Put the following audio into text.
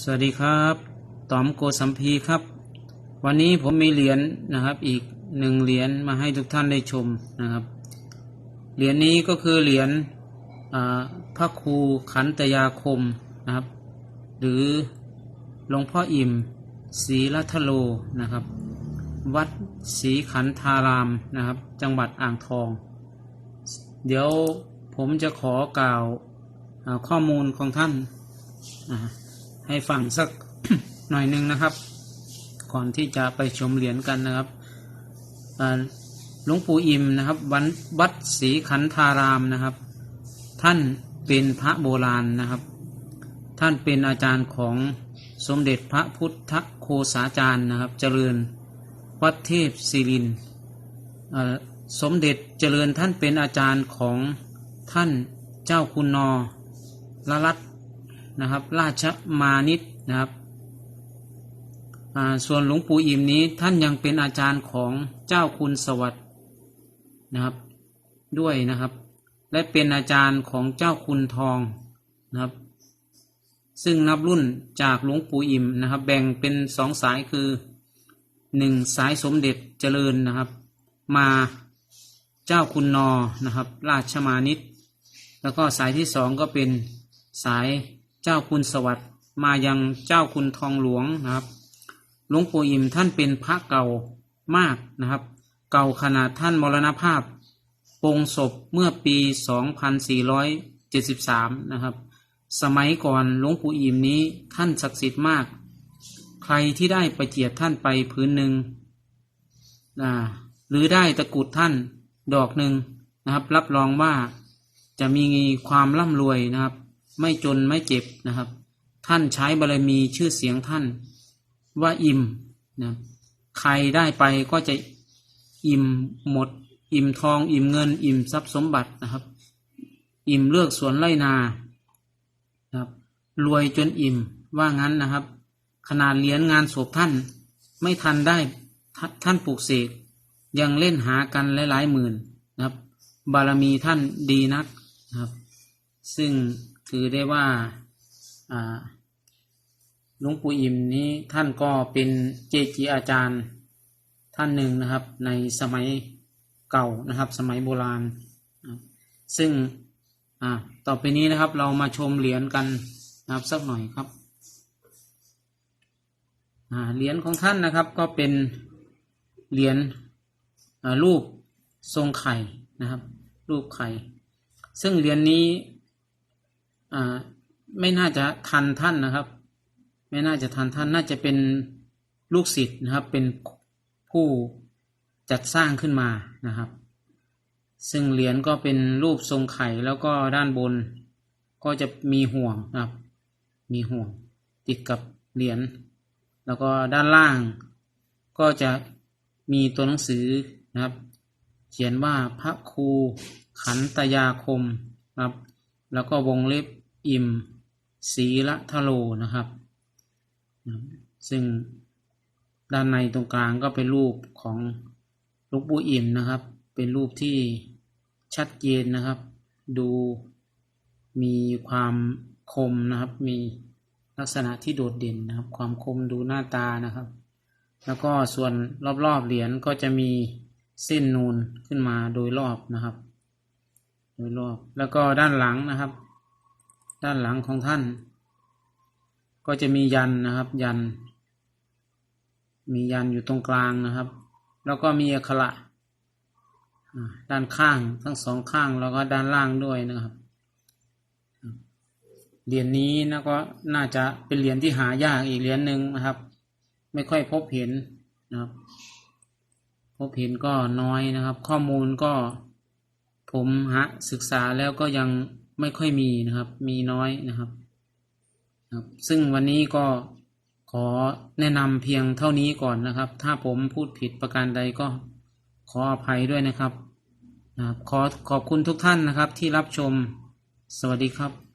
สวัสดีครับต๋อมโกสัมพีครับ วันนี้ผมมีเหรียญนะครับอีกหนึ่งเหรียญมาให้ทุกท่านได้ชมนะครับ เหรียญนี้ก็คือเหรียญพระครูขันตยาคมนะครับ หรือหลวงพ่ออิ่มศรีรัตโลนะครับ วัดศรีขันธารามนะครับ จังหวัดอ่างทอง เดี๋ยวผมจะขอกล่าวข้อมูลของท่านอ่า ให้ฟังสักหน่อยหนึ่งนะครับ ก่อนที่จะไปชมเหรียญกันนะครับหลวงปู่อิมนะครับวันวัดศรีขันธารามนะครับ ท่านเป็นพระโบราณนะครับ ท่านเป็นอาจารย์ของสมเด็จพระพุทธโคสาจารย์นะครับ เจริญวัดเทพศิรินสมเด็จเจริญท่านเป็นอาจารย์ของท่านเจ้าคุณนอละรัต นะครับ ราชมานิตนะครับส่วนหลวงปู่อิ่มนี้ท่านยังเป็นอาจารย์ของเจ้าคุณสวัสด์นะครับ ด้วยนะครับ และเป็นอาจารย์ของเจ้าคุณทองนะครับ ซึ่งนับรุ่นจากหลวงปู่อิ่มนะครับ แบ่งเป็นสองสายคือหนึ่งสายสมเด็จเจริญนะครับ มาเจ้าคุณนอนะครับ ราชมานิตแล้วก็สายที่สองก็เป็นสาย เจ้าคุณสวัสดิ์มายังเจ้าคุณทองหลวงนะครับ หลวงปู่อิ่มท่านเป็นพระเก่ามากนะครับ เก่าขนาดท่านมรณภาพปงศพเมื่อปี 2473 นะครับ สมัยก่อนหลวงปู่อิ่มนี้ท่านศักดิ์สิทธิ์มาก ใครที่ได้ไปเจียดท่านไปพื้นหนึ่งอ่าหรือได้ตะกุดท่านดอกหนึ่งนะครับ รับรองว่าจะมีความร่ำรวยนะครับ ไม่จนไม่เจ็บนะครับ ท่านใช้บารมีชื่อเสียงท่านว่าอิ่มนะใครได้ไปก็จะอิ่มหมด อิ่มทอง อิ่มเงิน อิ่มทรัพย์สมบัตินะครับ อิ่มเลือกสวนไร่นานะครับรวยจนอิ่มว่างั้นนะครับ ขนาดเหรียญงานศพท่าน ไม่ทันได้ทท่านปลูกเสกยังเล่นหากันหลายๆหมื่นนะครับ บารมีท่านดีนักนะครับ ซึ่ง ถือได้ว่าหลวงปู่อิมนี้ท่านก็เป็นเจจีอาจารย์ท่านหนึ่งนะครับ ในสมัยเก่านะครับ สมัยโบราณ ซึ่งต่อไปนี้นะครับเรามาชมเหรียญกันนะครับสักหน่อยครับเหรียญของท่านนะครับก็เป็นเหรียญรูปทรงไข่นะครับ รูปไข่ ซึ่งเหรียญนี้ ไม่น่าจะทันท่านนะครับ ไม่น่าจะทันท่านน่าจะเป็นลูกศิษย์นะครับ เป็นผู้จัดสร้างขึ้นมานะครับ ซึ่งเหรียญก็เป็นรูปทรงไข่แล้วก็ด้านบน ก็จะมีห่วงนะครับ มีห่วงติดกับเหรียญแล้วก็ด้านล่าง ก็จะมีตัวหนังสือนะครับ เขียนว่าพระครูขันตยาคมนะครับ แล้วก็วงเล็บอิ่มศีละทะโลนะครับนะครับ ซึ่งด้านในตรงกลางก็เป็นรูปของลวงปู่อิ่มนะครับ เป็นรูปที่ชัดเจนนะครับ ดูมีความคมนะครับ มีลักษณะที่โดดเด่นนะครับ ความคมดูหน้าตานะครับ แล้วก็ส่วนรอบๆเหรียญก็จะมีเส้นนูนขึ้นมาโดยรอบนะครับ โดยรอบแล้วก็ด้านหลังนะครับ ด้านหลังของท่าน ก็จะมียันนะครับ ยัน มียันอยู่ตรงกลางนะครับ แล้วก็มีอักขระด้านข้างทั้งสองข้างแล้วก็ด้านล่างด้วยนะครับเหรียญนี้นะก็น่าจะเป็นเหรียญที่หายากอีกเหรียญหนึ่งนะครับ ไม่ค่อยพบเห็นนะครับ พบเห็นก็น้อยนะครับ ข้อมูลก็ ผมหาศึกษาแล้วก็ยังไม่ค่อยมีนะครับ มีน้อยนะครับครับ ซึ่งวันนี้ก็ขอแนะนำเพียงเท่านี้ก่อนนะครับ ถ้าผมพูดผิดประการใดก็ขออภัยด้วยนะครับนะครับ ขอขอบคุณทุกท่านนะครับที่รับชม สวัสดีครับ